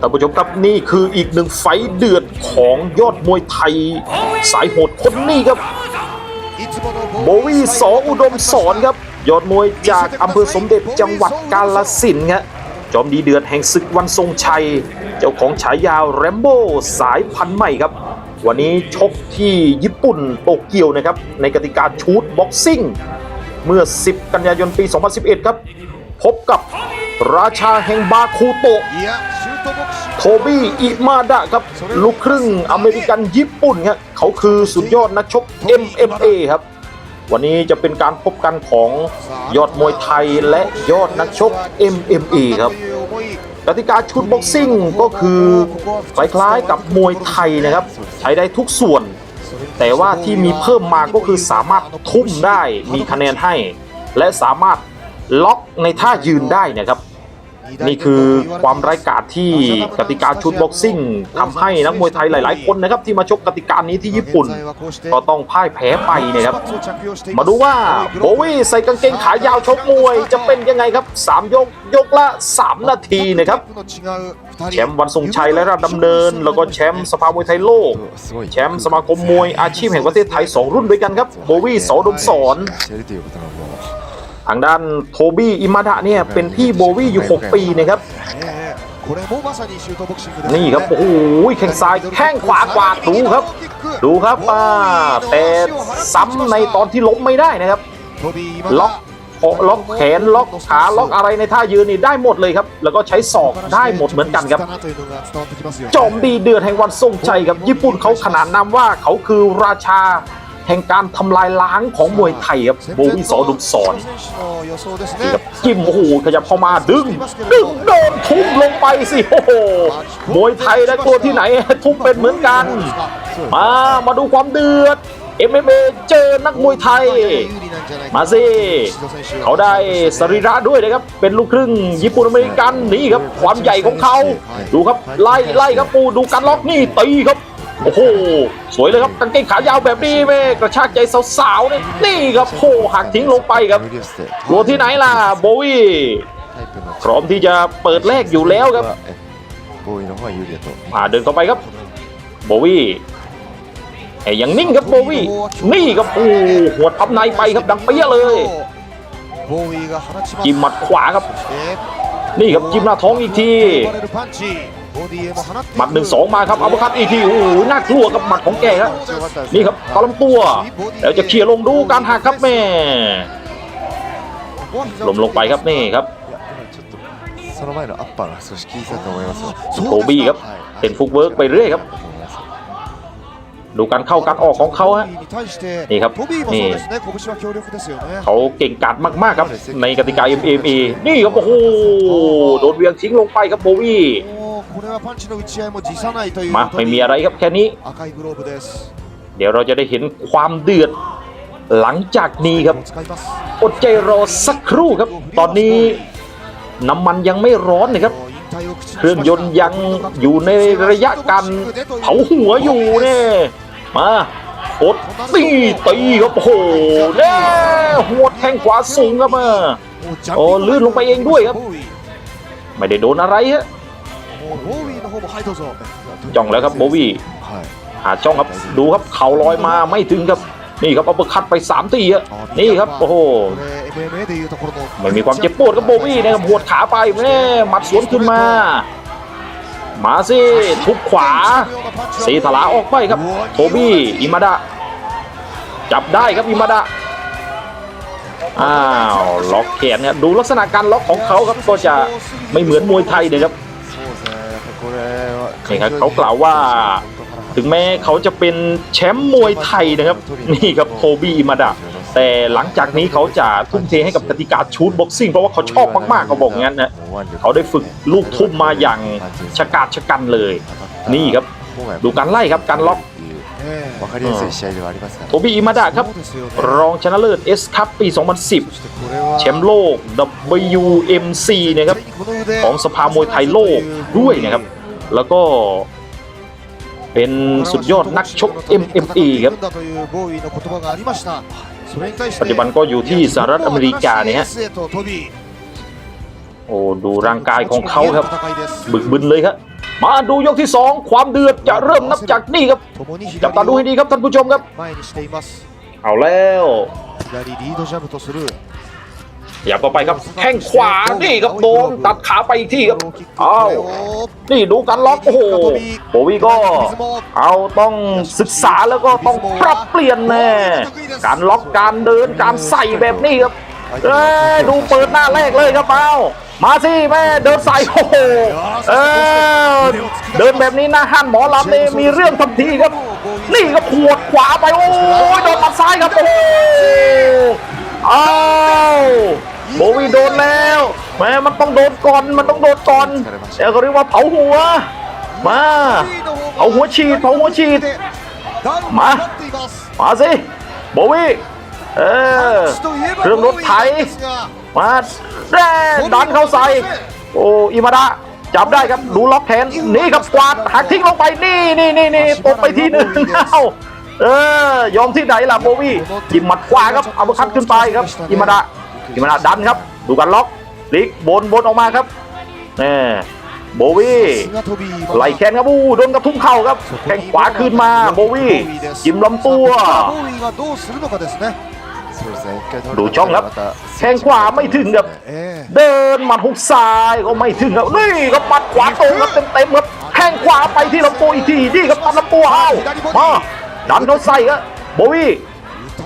ท่านผู้ชมครับนี่คืออีกหนึ่งไฟเดือดของยอดมวยไทย สายโหดคนนี้ครับ โบวี่สออุดมสอนครับ ยอดมวยจากอำเภอสมเด็จจังหวัดกาลสินครับจอมดีเดือดแห่งศึกวันทรงชัย เจ้าของฉายาแรมโบ้สายพันธุ์ใหม่ครับ วันนี้ชกที่ญี่ปุ่นโตเกียวนะครับ ในกติกาชูดบ็อกซิ่ง เมื่อ 10 กันยายนปี 2011 ครับ พบกับราชาแห่งบาคูโตะโทบี้อิมาดะครับ ลูกครึ่งอเมริกันญี่ปุ่นครับเขาคือสุดยอดนักชก MMA ครับ วันนี้จะเป็นการพบกันของยอดมวยไทยและยอดนักชก MMA ครับกติกาชุดบ็อกซิ่งก็คือคล้ายๆกับมวยไทยนะครับ ใช้ได้ทุกส่วน แต่ว่าที่มีเพิ่มมาก็คือสามารถทุ่มได้มีคะแนนให้ และสามารถ ล็อกในท่ายืนได้นะครับนี่คือความร้ายกาจที่กติกาชุดบ็อกซิ่งทำให้นักมวยไทยหลาย ๆ คนนะครับที่มาชกกติกานี้ที่ญี่ปุ่น ก็ต้องพ่ายแพ้ไปนะครับ มาดูว่าโบวี่ใส่กางเกงขายาวชกมวยจะเป็นยังไงครับ 3 ยกยกละ 3 นาทีนะครับแชมป์วันทรงชัยและราชดำเนิน แล้วก็แชมป์สภามวยไทยโลก แชมป์สมาคมมวยอาชีพแห่งประเทศไทย 2 รุ่นด้วยกันครับโบวี่สอดมสอน ทางด้านโทบี้อิมาดะเนี่ยเป็นพี่โบวี่อยู่ 6 ปีนะครับนี่ครับโอ้โหแข้งซ้ายแข้งขวากวาดดูครับ ดูครับอ่าแต่ซ้ำในตอนที่ล้มไม่ได้นะครับล็อกคอล็อกแขนล็อกขาล็อกอะไรในท่ายืนนี่ได้หมดเลยครับ แล้วก็ใช้ศอกได้หมดเหมือนกันครับ จอมดีเดือดแห่งวันทรงชัยครับญี่ปุ่นเขาขนานนามว่าเขาคือราชา แห่งการทำลายล้างของมวยไทยครับโบวี่สอดุมสอนนี่ครับจิ้มโอ้โหขยับเข้ามาดึง ดึงโดนทุ่มลงไปสิโอ้โหมวยไทยนะกลัวที่ไหนทุ่มเป็นเหมือนกัน มามาดูความเดือด MMA เจอนักมวยไทย มาสิเขาได้สรีระด้วยนะครับ เป็นลูกครึ่งญี่ปุ่นอเมริกันนี่ครับ ความใหญ่ของเขา ดูครับไล่ไล่ครับปูดูการล็อกนี่ตีครับ โอ้โหสวยเลยครับกางเกงขายาวแบบนี้แม่กระชากใจสาวๆเนี่ยนี่ครับโหหักทิ้งลงไปครับโวที่ไหนล่ะโบวี่พร้อมที่จะเปิดแรกอยู่แล้วครับมาเดินต่อไปครับโบวี่ไอ้ยังนิ่งครับโบวี่นี่ครับโอ้หัวทับในไปครับดังเปี้ยเลยจิ้มหมัดขวาครับ นี่ครับจิ้มหน้าท้องอีกที หมัดหนึ่งสองมาครับเอาไปครับอีกทีโอ้โน่ากลัวกับหมัดของแกครับนี่ครับเขาลำตัว แล้วจะเคลียร์ลงดูการหักครับแม่ลมลงไปครับนี่ครับโทบี้ครับเป็นฟุกเวิร์กไปเรื่อยครับดูการเข้าการออกของเขาฮะนี่ครับนี่เขาเก่งกาจมากๆครับ ในกติกา MMA นี่ครับโอ้โหโดนเวียงทิ้งลงไปครับโบวี่ มาไม่มีอะไรครับแค่นี้เดี๋ยวเราจะได้เห็นความเดือดหลังจากนี้ครับอดใจรอสักครู่ครับ ตอนนี้น้ำมันยังไม่ร้อนนะครับเครื่องยนต์ยังอยู่ในระยะการเผาหัวอยู่เนี่ยมากดตีตีครับโอ้โหแน่หัวแทงขวาสูงครับมา โอ้ลื่นลงไปเองด้วยครับ ไม่ได้โดนอะไรฮะ จ้องแล้วครับโบวี่หาจ้องครับดูครับเข่าลอยมาไม่ถึงครับนี่ครับเอาเปคัดไปสามทีอะนี่ครับโอ้โหไม่มีความเจ็บปวดครับโบวี่นะครับหัวดขาไปแม่หมัดสวนขึ้นมามาสิทุบขวาสีถลาออกไปครับโทบี้อิมาดะจับได้ครับอิมาดะอ้าวล็อกแขนเนี่ยดูลักษณะการล็อกของเขาครับก็จะไม่เหมือนมวยไทยนะครับ นี่ครับเขากล่าวว่า ถึงแม้เขาจะเป็นแชมป์มวยไทยนะครับ นี่ครับโคบีมาดะแต่หลังจากนี้เขาจะทุ่มเทให้กับกติกาชูดบ็อกซิ่งเพราะว่าเขาชอบมากๆเขาบอกงั้นนะเขาได้ฝึกลูกทุ่มมาอย่างชะกาดชะกันเลย นี่ครับดูการไล่ครับการล็อกโทบีอิมาดะครับ รองชนะเลิศเอสคัพปี 2010 แชมป์โลก WMC นะครับ ของสภามวยไทยโลกด้วยนะครับ แล้วก็เป็นสุดยอดนักชก MMA ครับ ปัจจุบันก็อยู่ที่สหรัฐอเมริกาเนี่ยฮะ โอ้ดูร่างกายของเขาครับ บึกบึนเลยครับ มาดูยกที่ 2 ความเดือดจะเริ่มนับจากนี่ครับ จับตาดูให้ดีครับท่านผู้ชมครับ เอาแล้ว ขยับต่อไปครับแข้งขวานี่ครับโดนตัดขาไปที่ครับอ้าวนี่ดูกันล็อกโอ้โหโบวีก็เอาต้องศึกษาแล้วก็ต้องปรับเปลี่ยนแน่การล็อกการเดินการใส่แบบนี้ครับเอ้ดูเปิดหน้าแรกเลยครับเอามาสิแม่เดินใส่โอ้โหเออเดินแบบนี้นะฮันหมอลำนี่มีเรื่องทันทีครับ นี่ก็ขวดขวาไปโอ้ยโดนตัดซ้ายครับโอ้ อ้าวโบวีโดนแล้วแม่มันต้องโดนก่อนมันต้องโดนก่อนเดี๋ยวเขาเรียกว่าเผาหัว มาเอาหัวฉีดเอาหัวฉีดมามาสิโบวีเออเครื่องรถไถมาแร่ดันเข้าใส่โอ้อิมาดะจับได้ครับดูล็อกแขนนี่ครับกวาดหักทิ้งลงไปนี่นี่นี่นี่ตกไปที่หนึ่งเอ้า เออยอมที่ไหนล่ะโบวี่ยิมหมัดขวาครับเอาบังคับขึ้นไปครับอิมาดะอิมาดะดันครับ ดูกันล็อกลิกบนบนออกมาครับเนี่ยโบวี่ไหลแขนครับอู้โดนกับทุ่มเข่าครับแข้งขวาขึ้นมาโบวี่จิ้มลำตัวดูช่องครับแข้งขวาไม่ถึงครับเดินหมัดหุกซ้ายก็ไม่ถึงครับนี่ครับหมัดขวาตรงครับเต็มเต็ครับแข้งขวาไปที่ลำตัวอีกทีนี่ครับตามลำตัวเอามา ดันเขาใส่ครับโบวี่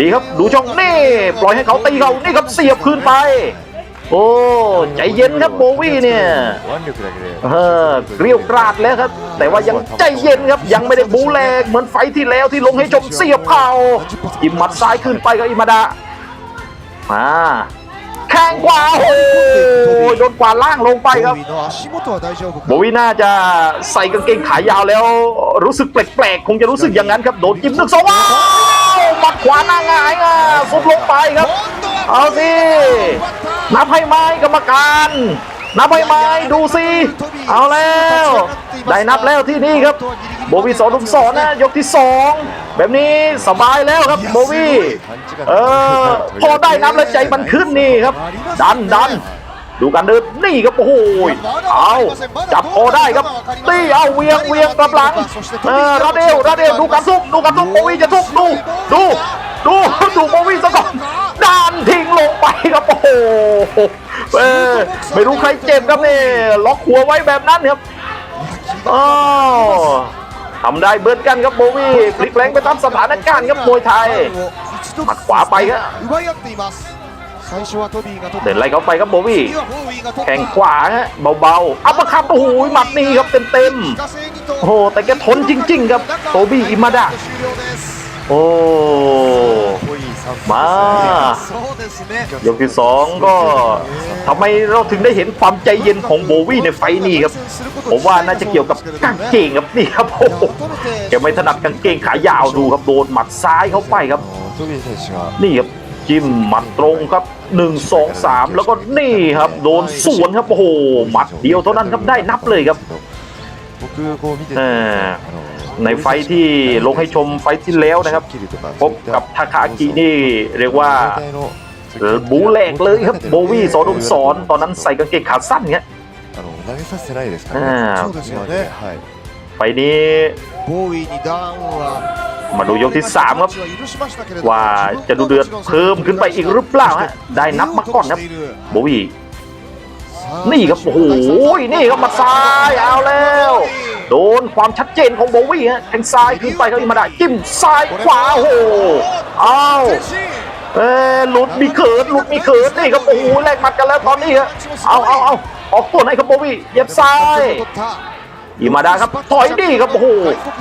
ดีครับดูช่องนี่ปล่อยให้เขาตีเขานี่ครับเสียบคืนไป โอ้ใจเย็นครับโบวี่เนี่ยเออเกลียวกราดแล้วครับ แต่ว่ายังใจเย็นครับยังไม่ได้บูแรงเหมือนไฟที่แล้วที่ลงให้ชมเสียบเข่าจิ้มมัดซ้ายขึ้นไปกับอิมาดามา แข้งขวาโอ้ยโดนกวาล่างลงไปครับโบวีน่าจะใส่กางเกงขายาวแล้วรู้สึกแปลกๆ คงจะรู้สึกอย่างนั้นครับ โดนจิ้มหนึ่สองว้าวมัดขวาหน้าหงายอะสุดลงไปครับ เอาสิ นับให้ไหมกรรมการ นับให้ไหมดูสิ เอาแล้ว ได้นับแล้วที่นี่ครับ โบวี่สองลุมสอนนะยกที่สองแบบนี้สบายแล้วครับโบวี่เออพอได้นับแล้วใจมันขึ้นนี่ครับ ดันดันดูกันเดินนี่ครับโอ้โหเอาจับคอได้ครับตีเอาเวียงเวียงกลับหลังเออราเดลราเดลดูกันทุบดูกันทุบโบวี่จะทุบดูดูดูดูโบวี่ซะก่อนดันทิ้งลงไปครับโอ้โห เออไม่รู้ใครเจ็บครับนี่ล็อกหัวไว้แบบนั้นครับอ้าทำได้เบิร์ดกันครับโบวี่พลิกแรงไปตามสถานการณ์ครับมวยไทยหมัดขวาไปครับเดินไล่เขาไปครับโบวี่แข่งขวาฮะเบาๆอัปคับโอ้โหหมัดนี่ครับเต็มๆโอ้แต่แกทนจริง ๆ ครับโบวี่อิมาดา โอ้มา ยกที่สองก็ทำไมเราถึงได้เห็นความใจเย็นของโบวี่ในไฟนี้ครับ ผมว่าน่าจะเกี่ยวกับกางเกงครับนี่ครับโอ้โหแกไม่ถนัดกางเกงขายาวดูครับโดนหมัดซ้ายเข้าไปครับ นี่ครับจิ้มหมัดตรงครับ 1 2 3 แล้วก็นี่ครับ โดนสวนครับโอ้โหหมัดเดียวเท่านั้นครับได้นับเลยครับ ในไฟที่ลงให้ชมไฟที่แล้วนะครับ พบกับทาคาอากินี่เรียกว่าบูแหลกเลยครับโบวี่สอนอมสอนตอนนั้นใส่กางเกงขาสั้นเงี้ยไฟนี้มาดูยกที่ 3 ครับ ว่าจะดูเดือดเพิ่มขึ้นไปอีกหรือเปล่าฮะได้นับมาก่อนครับโบวี่นี่ครับโอ้โหนี่ครับมาซ้ายเอาแล้ว โดนความชัดเจนของโบวี่ฮะแทงซ้ายขึ้นไปเขาอีมาได้จิ้มซ้ายขวาโอ้โหอ้าวเออหลุดมีเขินหลุดมีเขินนี่ครับโอ้โหแลกหมัดกันแล้วตอนนี้ฮะเอาเอาเอาออกตัวให้ครับโบวี่เย็บซ้ายอีมาดาครับถอยดีครับโอ้โห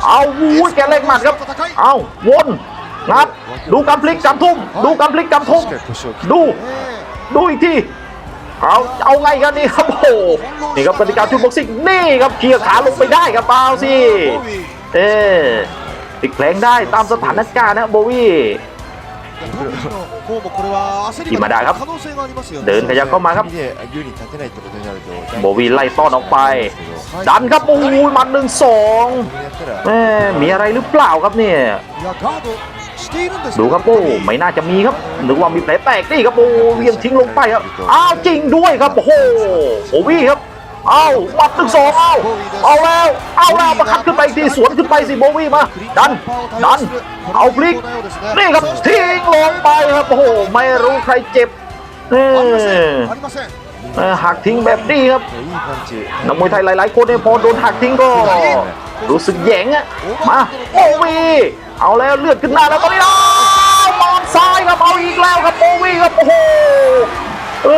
เอาวู้แกแลกหมัดครับ เอาวนงัดดูการพลิกการทุ่มดูการพลิกการทุ่มดูดูอีกที เอาเอาไงกันนี่ครับโอ้นี่ครับกติกาชุดบ็อกซิ่งนี่ครับเคียร์ขาลงไปได้ครับเปล่าสิเออติดแผลงได้ตามสถานการณ์นะโบวี่ที่มาได้ครับ เดินขยับเข้ามาครับ โบวี่ไล่ต้อนออกไป ดันครับโอ้ยมันหนึ่งสองมีอะไรหรือเปล่าครับเนี่ย ดูครับปูไม่น่าจะมีครับหรือว่ามีแผลแตกนี่ครับปูเวียงทิ้งลงไปครับอ้าวจริงด้วยครับโอ้โหโอวี่ครับเอาบัดหนึ่งสองเอาเอาแล้ว เอาแล้วประคับขึ้นไปทีสวนขึ้นไปสิโบวี่มา ดัน ดัน เอาพลิก นี่ครับทิ้งลงไปครับ โอ้โห ไม่รู้ใครเจ็บเนี่หักทิ้งแบบนี้ครับ นักมวยไทยหลาย ๆ คนเนี่ยพอโดนหักทิ้งก็ รู้สึกแย่งอะมา โบวี่ เอาแล้วเลือดขึ้นหน้าแล้วตอนนี้อ้มองซ้ายครับเอาอีกแล้วครับโบวี่ครับโอ้โหเอ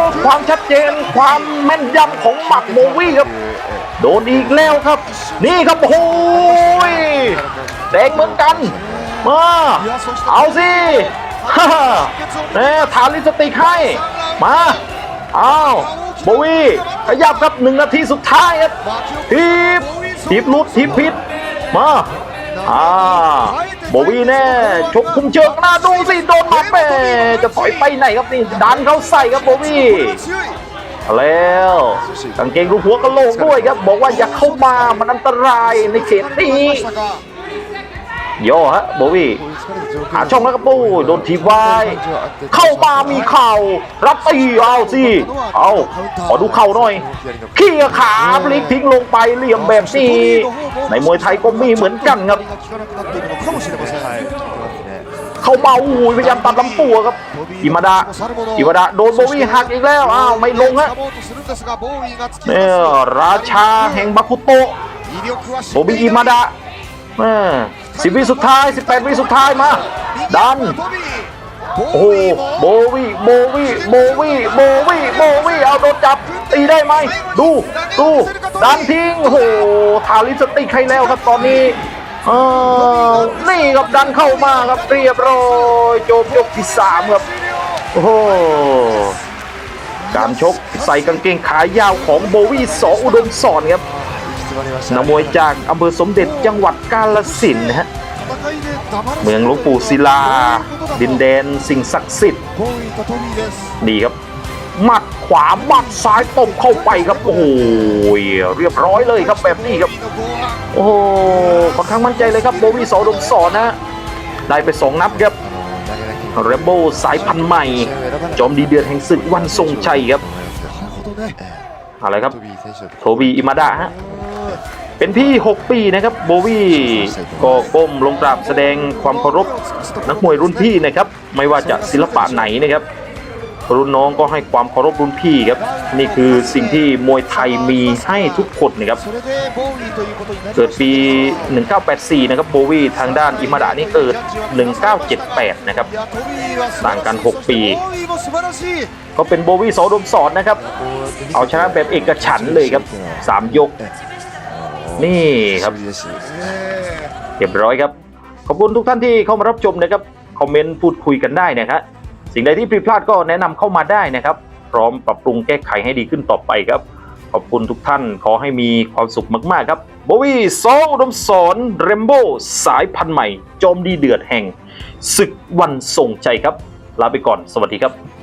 อความชัดเจนความแม่นยำของหมัดโบวี่ครับ โดนอีกแล้วครับ นี่ครับโอ้โหแดงเหมือนกันมาเอาสิฮ่าแน่ฐานลิสติกให้มาเอาโบวี่ขยับครับหนึ่งนาทีสุดท้ายครับทีบทีบลุดทีบผิดมา อ่าโบวี่แน่ชกคุมเชิงหน้าดูสิโดนหมัดแม่จะถอยไปไหนครับนี่ดันเขาใส่ครับโบวี่แล้วกางเกงรูปหัวกระโหลกด้วยครับ บอกว่าอย่าเข้ามามันอันตรายในเขตนี้โย่ฮะโบวี่ หาช่องแล้วก็ปู้โดนทีบไว้ เข้ามามีเข่า รับตีเอาสิ เอาขอดูเข่าหน่อยขี้ขาพลิกทิ้งลงไปเหลี่ยมแบบสี่ในมวยไทยก็มีเหมือนกันครับ เข้าเบาอุ้ยพยายามตัดลำตัวครับ อิมาดาอิมาดาโดนโบวี่หักอีกแล้ว อ้าวไม่ลงฮะเนี่ยราชาแห่งบาคุโตโบบี้อิมาดาแม่ สิบวิสุดท้ายสิบแปดวิสุดท้ายมา ดัน โอ้โบวี่โบวี่โบวี่โบวี่โบวี่เอาโดนจับตีได้ไหม ดูดูดันทิ้งโอ้โหทาลิสติกใครแล้วครับตอนนี้เออนี่ครับดันเข้ามาครับเรียบร้อยจบยกที่สามครับโอ้โหการชกใส่กางเกงขายาวของโบวี่สองอุดมสอนครับ นัมวยจากอำเภอสมเด็จจังหวัดกาลสินนะฮะเมืองหลวงปู่ศิลา ดินแดนสิ่งศักดิ์สิทธิ์ดีครับหมัดขวาหมัดซ้ายตบเข้าไปครับโอ้ยเรียบร้อยเลยครับแบบนี้ครับ โอ้ค่อนข้างมั่นใจเลยครับโบวี่สอดมสอนนะ ได้ไปสองนับครับเรเบิลสายพันธุ์ใหม่ จอมดีเดือดแห่งศึกวันทรงชัยครับอะไรครับ โทบีอิมาดะฮะ เป็นพี่ 6 ปีนะครับโบวี่ก็ก้มลงกราบแสดงความเคารพนักมวยรุ่นพี่นะครับไม่ว่าจะศิลปะไหนนะครับ รุ่นน้องก็ให้ความเคารพรุ่นพี่ครับนี่คือสิ่งที่มวยไทยมีให้ทุกคนนะครับเกิดปี 1984 นะครับโบวี่ทางด้านอิมาดะนี่เกิด 1978 นะครับต่างกัน 6 ปี ก็เป็นโบวี่โสอดมสอนนะครับ เอาชนะแบบเอกฉันเลยครับ 3 ยก นี่ครับ เร็ยบร้อยครับ ขอบคุณทุกท่านที่เข้ามารับชมนะครับ คอมเมนต์พูดคุยกันได้นะครับ สิ่งใดที่ผิดพลาดก็แนะนำเข้ามาได้นะครับ พร้อมปรับปรุงแก้ไขให้ดีขึ้นต่อไปครับ ขอบคุณทุกท่าน ขอให้มีความสุขมากๆครับโบวี่โซดมสอนเรมโบ้สายพันธุ์ใหม่จอมดีเดือดแห่งศึกวันส่งใจครับ ลาไปก่อน สวัสดีครับ